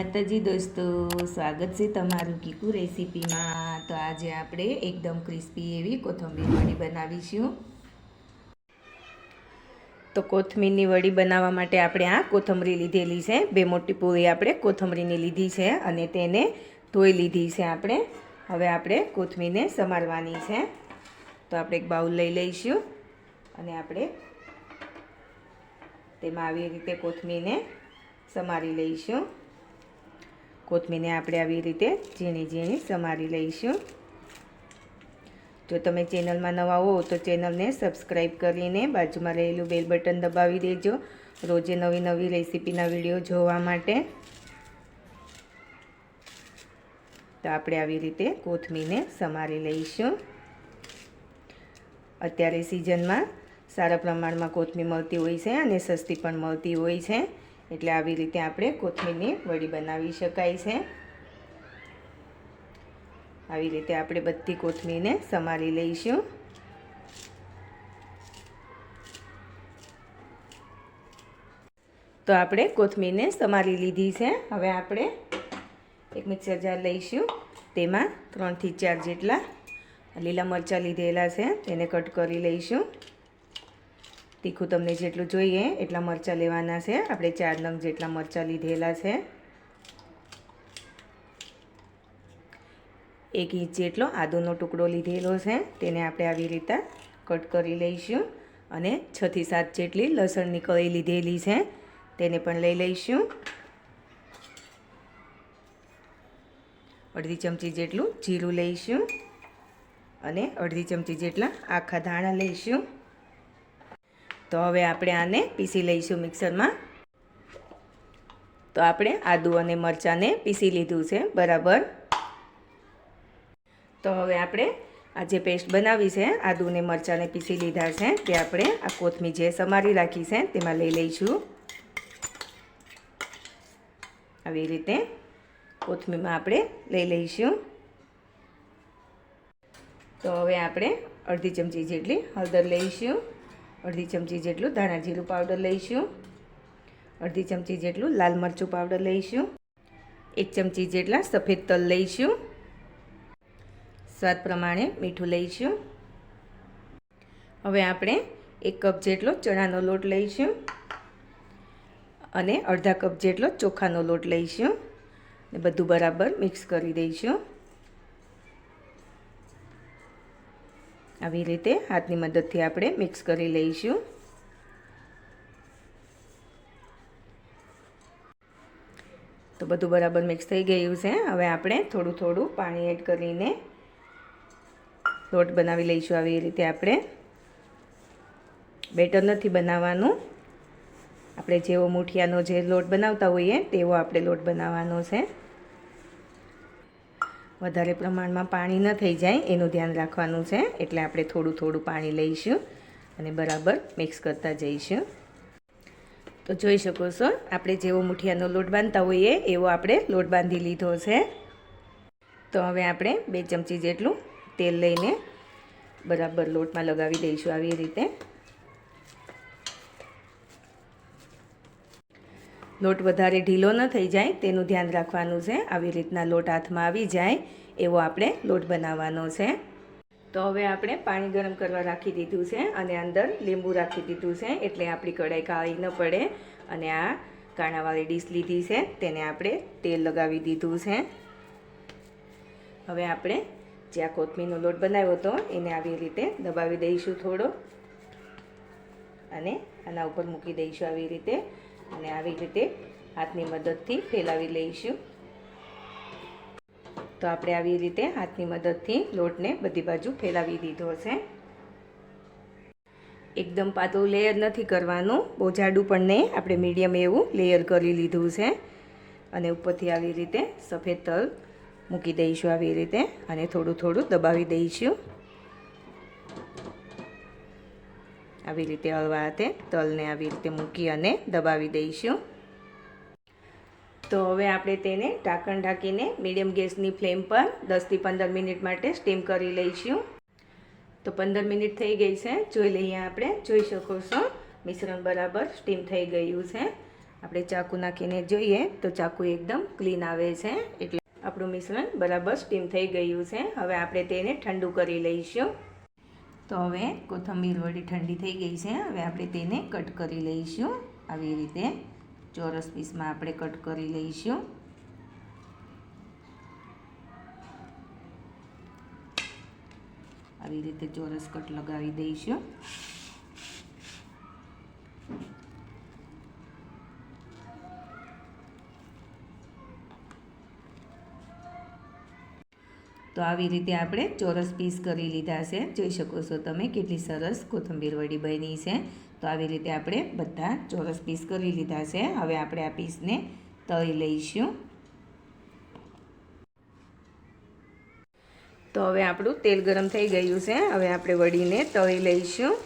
માતાજી દોસ્તો, સ્વાગત છે તમારું કીકુ રેસીપીમાં. તો આજે આપણે એકદમ ક્રિસ્પી એવી કોથમીર વડી બનાવીશું. તો કોથમીરની વડી બનાવવા માટે આપણે આ કોથમરી લીધેલી છે. બે મોટી પૂરી આપણે કોથમરીની લીધી છે અને તેને ધોઈ લીધી છે આપણે. હવે આપણે કોથમીરને સમારવાની છે. તો આપણે એક બાઉલ લઈ લઈશું અને આપણે તેમાં આવી રીતે કોથમીરને સમારી લઈશું. કોથમીરને આપણે આવી રીતે ઝીણી ઝીણી સમારી લઈશું. જો તમે ચેનલમાં નવા હો તો ચેનલને સબસ્ક્રાઈબ કરીને બાજુમાં રહેલું બેલ બટન દબાવી દેજો. રોજે નવી નવી રેસીપીના વીડિયો જોવા માટે. તો આપણે આવી રીતે કોથમીરને સમારી લઈશું. અત્યારે સિઝનમાં સારા પ્રમાણમાં કોથમીર મળતી હોય છે અને સસ્તી પણ મળતી હોય છે. એટલે આવી રીતે આપણે કોથમીરની વડી બનાવી શકાય છે. આવી રીતે આપણે બધી કોથમીરને સમારી લઈશું. તો આપણે કોથમીરને સમારી લીધી છે. હવે આપણે એક મિક્સર જાર લઈશું. તેમાં ત્રણથી ચાર જેટલા લીલા મરચાં લીધેલા છે. તેને કટ કરી લઈશું. તીખું તમને જેટલું જોઈએ એટલા મરચાં લેવાના છે. આપણે ચાર નંગ જેટલા મરચાં લીધેલા છે. એક ઇંચ જેટલો આદુનો ટુકડો લીધેલો છે. તેને આપણે આવી રીતે કટ કરી લઈશું અને છથી સાત જેટલી લસણની કળી લીધેલી છે. તેને પણ લઈ લઈશું. અડધી ચમચી જેટલું જીરું લઈશું અને અડધી ચમચી જેટલા આખા ધાણા લઈશું. તો હવે આપણે આને પીસી લઈશું મિક્સરમાં. તો આપણે આદુ અને મરચાંને પીસી લીધું છે, બરાબર? તો હવે આપણે આ જે પેસ્ટ બનાવી છે, આદુ અને મરચાંને પીસી લીધા છે, તે આપણે આ કોથમીર જે સમારી રાખી છે, તેમાં લઈ લઈશું. આવી રીતે કોથમીરમાં આપણે લઈ લઈશું. તો હવે આપણે અડધી ચમચી જેટલી હળદર લઈશું. અડધી ચમચી જેટલું ધાણા જીરું પાવડર લઈશું. અડધી ચમચી જેટલું લાલ મરચું પાવડર લઈશું. એક ચમચી જેટલા સફેદ તલ લઈશું. સ્વાદ પ્રમાણે મીઠું લઈશું. હવે આપણે એક કપ જેટલો ચણાનો લોટ લઈશું અને અડધા કપ જેટલો ચોખાનો લોટ લઈશું. ને બધું બરાબર મિક્સ કરી દઈશું. આવી રીતે હાથની મદદથી આપણે મિક્સ કરી લઈશું. તો બધું બરાબર મિક્સ થઈ ગયું છે. હવે આપણે થોડું થોડું પાણી એડ કરીને લોટ બનાવી લઈશું આવી રીતે આપણે. બેટર નથી બનાવવાનું. આપણે જેવો મૂઠિયાનો જે લોટ બનાવતા હોઈએ તેવો આપણે લોટ બનાવવાનો છે. વધારે પ્રમાણમાં પાણી ન થઈ જાય, એનું ધ્યાન રાખવાનું છે. એટલે આપણે થોડું થોડું પાણી લઈશું અને બરાબર મિક્સ કરતા જઈશું. તો જોઈ શકો છો, આપણે જેવો મુઠિયાનો લોટ બાંધતા હોઈએ, એવો આપણે લોટ બાંધી લીધો છે. તો હવે આપણે બે ચમચી જેટલું તેલ લઈને બરાબર લોટમાં લગાવી દઈશું આવી રીતે. લોટ વધારે ઢીલો ન થઈ જાય, તેનું ધ્યાન રાખવાનું છે. આવી રીતના લોટ હાથમાં આવી જાય, એવો આપણે લોટ બનાવવાનો છે. તો હવે આપણે પાણી ગરમ કરવા રાખી દીધું છે અને અંદર લીંબુ રાખી દીધું છે, એટલે આપણી કઢાઈ કાળી ન પડે. અને આ કાણાવાળી ડીશ લીધી છે, તેને આપણે તેલ લગાવી દીધું છે. હવે આપણે જે આ કોથમીરનો લોટ બનાવ્યો હતો, એને આવી રીતે દબાવી દઈશું થોડો. અને આના ઉપર મૂકી દઈશું આવી રીતે. અને આવી રીતે હાથની મદદથી ફેલાવી લઈશું. તો આપણે આવી રીતે હાથની મદદથી લોટને બધી બાજુ ફેલાવી દીધો છે. એકદમ પાતળું લેયર નથી કરવાનું. બહુ જાડું પણ નહીં. આપણે મીડિયમ એવું લેયર કરી લીધું છે. અને ઉપરથી આવી રીતે સફેદ તલ મૂકી દઈશું. આવી રીતે અને થોડું થોડું દબાવી દઈશું. આવી રીતે હળવા હાથે તલને આવી રીતે મૂકી અને દબાવી દઈશું. તો હવે આપણે તેને ઢાંકણ ઢાંકીને મીડિયમ ગેસની ફ્લેમ પર દસથી પંદર મિનિટ માટે સ્ટીમ કરી લઈશું. તો પંદર મિનિટ થઈ ગઈ છે. જોઈ લઈએ આપણે. જોઈ શકો છો. મિશ્રણ બરાબર સ્ટીમ થઈ ગયું છે. આપણે ચાકુ નાખીને જોઈએ તો ચાકુ એકદમ ક્લીન આવે છે. એટલે આપણું મિશ્રણ બરાબર સ્ટીમ થઈ ગયું છે. હવે આપણે તેને ઠંડુ કરી લઈશું. તો હવે કોથમીર વડી ઠંડી થઈ ગઈ છે. હવે આપણે તેને કટ કરી લઈશું. આવી રીતે ચોરસ પીસમાં આપણે કટ કરી લઈશું. આવી રીતે ચોરસ કટ લગાવી દઈશું. તો આવી રીતે આપણે ચોરસ પીસ કરી લીધા છે. જોઈ શકો છો તમે કેટલી સરસ કોથંબીર વડી બની છે. તો આવી રીતે આપણે બધા ચોરસ પીસ કરી લીધા છે. હવે આપણે આ પીસને તળી લઈશું. તો હવે આપણું તેલ ગરમ થઈ ગયું છે. હવે આપણે વડીને તળી લઈશું.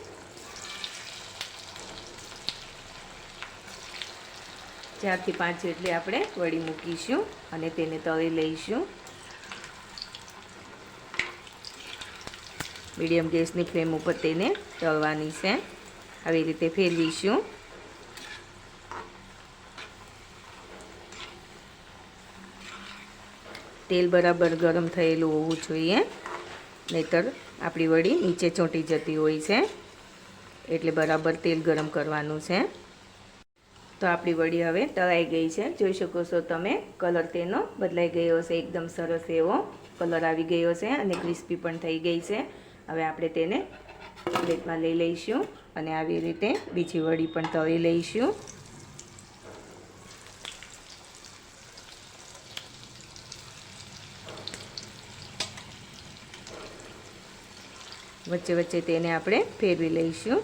ચારથી પાંચ જેટલી આપણે વડી મૂકીશું અને તેને તળી લઈશું. મીડિયમ ગેસની ફ્લેમ ઉપર તેને તળવાની છે. આવી રીતે ફેરવીશું. તેલ બરાબર ગરમ થયેલું હોવું જોઈએ. નહીતર આપણી વડી નીચે ચોંટી જતી હોય છે. એટલે બરાબર તેલ ગરમ કરવાનું છે. તો આપણી વડી હવે તળાઈ ગઈ છે. જોઈ શકો છો તમે, કલર તેનો બદલાઈ ગયો છે. એકદમ સરસ એવો કલર આવી ગયો છે અને ક્રિસ્પી પણ થઈ ગઈ છે. હવે આપણે તેને પ્લેટમાં લઈ લઈશું અને આવી રીતે બીજી વડી પણ તળી લઈશું. વચ્ચે વચ્ચે તેને આપણે ફેરવી લઈશું.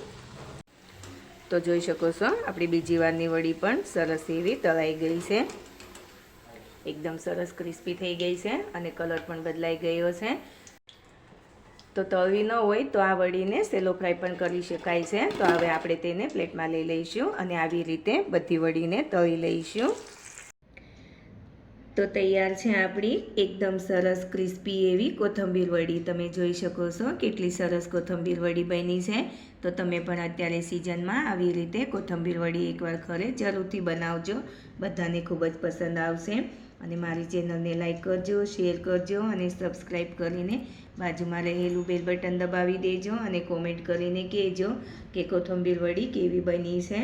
તો જોઈ શકો છો, આપણી બીજી વારની વડી પણ સરસ એવી તળાઈ ગઈ છે. એકદમ સરસ ક્રિસ્પી થઈ ગઈ છે અને કલર પણ બદલાઈ ગયો છે. તો તળવી ન હોય તો આ વડીને સેલો ફ્રાય પણ કરી શકાય છે. તો હવે આપણે તેને પ્લેટમાં લઈ લઈશું અને આવી રીતે બધી વડીને તળી લઈશું. તો તૈયાર છે આપણી એકદમ સરસ ક્રિસ્પી એવી કોથંબીર વડી. તમે જોઈ શકો છો કેટલી સરસ કોથંબીર વડી બની છે. તો તમે પણ અત્યારે સિઝનમાં આવી રીતે કોથંબીર વડી એકવાર ઘરે જરૂરથી બનાવજો. બધાને ખૂબ જ પસંદ આવશે. અને મારી ચેનલને લાઈક કરજો, શેર કરજો અને સબસ્ક્રાઈબ કરીને બાજુમાં રહેલું બેલ બટન દબાવી દેજો અને કોમેન્ટ કરીને કહેજો કે કોથંબીર વડી કેવી બની છે.